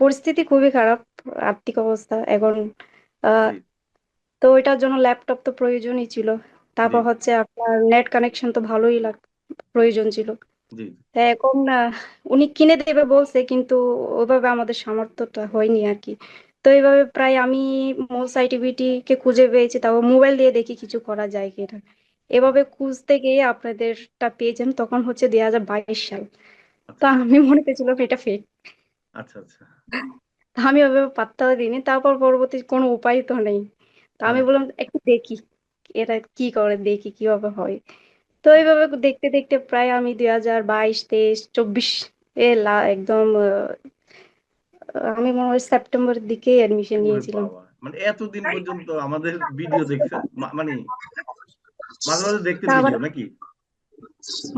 পরিস্থিতি খুবই খারাপ আর্থিক অবস্থা এখন তো ওইটার জন্য ল্যাপটপ তো প্রয়োজনই ছিল। তারপর হচ্ছে আপনার নেট কানেকশন তো ভালোই লাগ প্রয়োজন ছিল। এখন উনি কিনে দেবে বলছে কিন্তু ওইভাবে আমাদের সামর্থ্যটা হয়নি আর কি। তো এইভাবে প্রায় আমি মোস আইটিভিটি কে খুঁজে পেয়েছি তাও মোবাইল দিয়ে দেখি কিছু করা যায় কিনা। এভাবে খুঁজতে গিয়ে আপনাদেরটা পেয়েছেন তখন হচ্ছে দুই হাজার বাইশ সাল। তো আচ্ছা। আমি মনে করেছিলাম এটা ফেক আচ্ছা আচ্ছা। আমি ওইভাবে পাত্তাও দিইনি তারপর পরবর্তী কোনো উপায় তো নেই। তো আমি মানে বললাম একটু দেখি এটা কি করে দেখি কীভাবে হয়? তো এইভাবে দেখতে দেখতে প্রায় আমি দুই হাজার বাইশ তেইশ চব্বিশ এ একদম আমি মনে হয় সেপ্টেম্বরের দিকে অ্যাডমিশন নিয়েছিলাম। মানে এতদিন পর্যন্ত আমাদের ভিডিও দেখছেন? মানে মাঝে মাঝে দেখতেন তা আবার ভিডিও নাকি?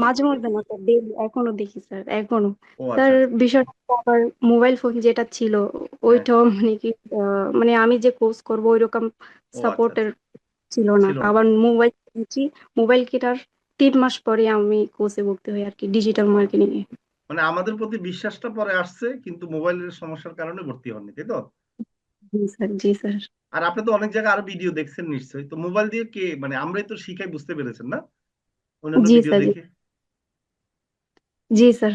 মাঝে মধ্যে না স্যার ডেইলি এখনও দেখি স্যার এখনও। তার আচ্ছা। বিষয়টা আবার মোবাইল ফোন যেটা ছিল হ্যাঁ। ওইটাও মানে কি মানে আমি যে কোর্স করব ওইরকম ও আচ্ছা সাপোর্টের আচ্ছা। ছিল না। আবার মোবাইল কিনছি মোবাইল কেটার তিন মাস পরে আমি কোর্সে ভর্তি হই আর কি ডিজিটাল মার্কেটিং এ। মানে আমাদের প্রতি বিশ্বাসটা পরে আসছে কিন্তু মোবাইলের সমস্যার কারণে ভর্তি হননি তাই তো? জি স্যার জি স্যার আর আপনি তো অনেক জায়গায় আরও ভিডিও দেখছেন নিশ্চয়ই। তো মোবাইল দিয়ে কে মানে আমরাই তো শিখাই বুঝতে পেরেছেন না? অন্যান্য জি ভিডিও স্যার জি। দেখে? জি স্যার।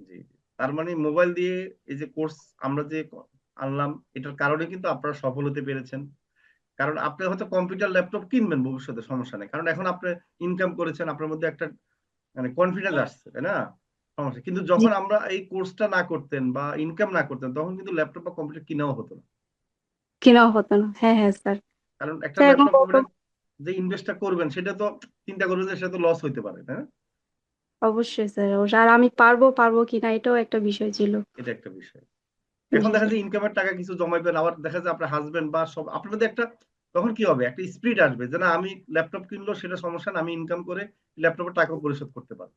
জি তার মানে মোবাইল দিয়ে এই যে কোর্স আমরা যে আনলাম এটার কারণে কিন্তু আপনারা সফল হতে পেরেছেন। কারণ আপনি হয়তো কম্পিউটার ল্যাপটপ কিনবেন ভবিষ্যতে সমস্যা নেই। কারণ এখন আপনি ইনকাম করেছেন আপনার মধ্যে একটা মানে কনফিডেন্স আসছে তাই না? সমস্যা। কিন্তু যখন আমরা এই কোর্সটা না করতেন বা ইনকাম না করতেন তখন কিন্তু ল্যাপটপ বা কম্পিউটার কিনাও হতো না। কেনাও হতো না। হ্যাঁ হ্যাঁ স্যার। কারণ একটা স্যার এখন ল্যাপটপ কত কম্পিউটার যে ইনভেস্টটা করবেন সেটা তো চিন্তা করবেন যে সেটা তো লস হইতে পারে তাই না? অবশ্যই স্যার অবশ্যই। আর আমি পারব পারব কিনা এটাও একটা বিষয় ছিল। এটা একটা বিষয়। এখন দেখা যায় ইনকামের টাকা কিছু জমাইবেন আবার দেখা যায় আপনার হাজবেন্ড বা সব আপনার মধ্যে একটা তখন কি হবে? একটা স্পিরিট আসবে যে না আমি ল্যাপটপ কিনলো সেটা সমস্যা না আমি ইনকাম করে ল্যাপটপের টাকা পরিশোধ করতে পারব।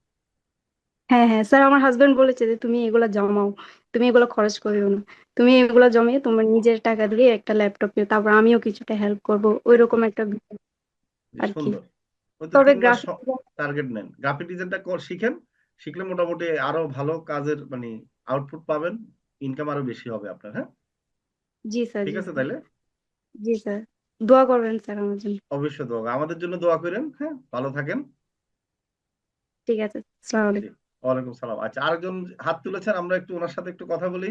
হ্যাঁ হ্যাঁ। স্যার আমার হাজবেন্ড বলেছে যে তুমি এগুলা জমাও। তুমি এগুলো খরচ করিও না। তুমি এগুলো জমিয়ে তোমার নিজের টাকা দিয়ে একটা ল্যাপটপ কিনো তারপর আমিও কিছুটা হেল্প করব। ওইরকম একটা আর কি। সুন্দর। ওই তো তবে তিন মাস গ্রাফিক টার্গেট নেন। গ্রাফিক ডিজাইনটা শিখেন। শিখলে মোটামুটি আরও ভালো কাজের মানে আউটপুট পাবেন। ইনকাম আরও বেশি হবে আপনার হ্যাঁ? জি স্যার ঠিক আছে তাইলে জি স্যার। দোয়া করবেন স্যার আমার জন্য। অবশ্যই দোয়া। আমাদের জন্য দোয়া করেন হ্যাঁ? ভালো থাকেন। ঠিক আছে আসসালামু আলাইকুম। ওয়ালাইকুম সালাম। আচ্ছা আরেকজন হাত তুলেছেন আমরা একটু ওনার সাথে একটু কথা বলি।